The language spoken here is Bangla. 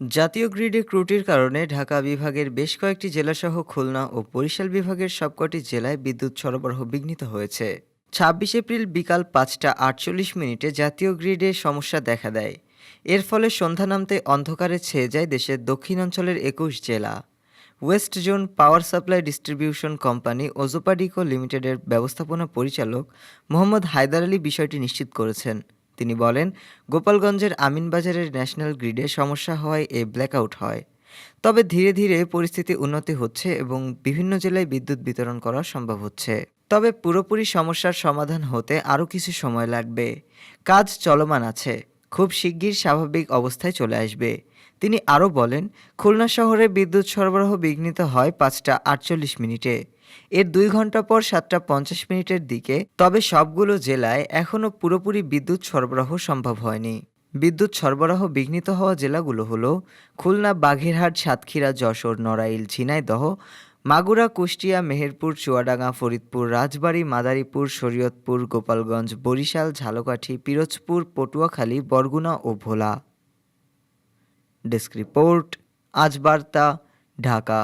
জাতীয় গ্রিডে ক্রুটির কারণে ঢাকা বিভাগের বেশ কয়েকটি জেলাসহ খুলনা ও বরিশাল বিভাগের সবকটি জেলায় বিদ্যুৎ সরবরাহ বিঘ্নিত হয়েছে। ছাব্বিশ এপ্রিল বিকাল পাঁচটা আটচল্লিশ মিনিটে জাতীয় গ্রিডে সমস্যা দেখা দেয়। এর ফলে সন্ধ্যা নামতে অন্ধকারে ছেয়ে যায় দেশের দক্ষিণাঞ্চলের একুশ জেলা। West zone power supply distribution company Ozopadico লিমিটেডের ব্যবস্থাপনা পরিচালক মোহাম্মদ হায়দার আলী বিষয়টি নিশ্চিত করেছেন। তিনি বলেন, গোপালগঞ্জের আমিনবাজারের ন্যাশনাল গ্রিডে সমস্যা হয় এ ব্ল্যাকআউট হয়। তবে ধীরে ধীরে পরিস্থিতি উন্নতি হচ্ছে এবং বিভিন্ন জেলায় বিদ্যুৎ বিতরণ করা সম্ভব হচ্ছে। তবে পুরোপুরি সমস্যার সমাধান হতে আরও কিছু সময় লাগবে। কাজ চলমান আছে। খুব শিগগির স্বাভাবিক অবস্থায় চলে আসবে। তিনি আরও বলেন, খুলনা শহরে বিদ্যুৎ সরবরাহ বিঘ্নিত হয় পাঁচটা আটচল্লিশ মিনিটে। এর দুই ঘণ্টা পর সাতটা পঞ্চাশ মিনিটের দিকে, তবে সবগুলো জেলায় এখনও পুরোপুরি বিদ্যুৎ সরবরাহ সম্ভব হয়নি। বিদ্যুৎ সরবরাহ বিঘ্নিত হওয়া জেলাগুলো হলো খুলনা, বাঘেরহাট, সাতক্ষীরা, যশোর, নড়াইল, ঝিনাইদহ, মাগুরা, কুষ্টিয়া, মেহেরপুর, চুয়াডাঙ্গা, ফরিদপুর, রাজবাড়ী, মাদারীপুর, শরীয়তপুর, গোপালগঞ্জ, বরিশাল, ঝালকাঠি, পিরোজপুর, পটুয়াখালী, বরগুনা ও ভোলা। ডেস্ক রিপোর্ট, আজ বার্তা, ঢাকা।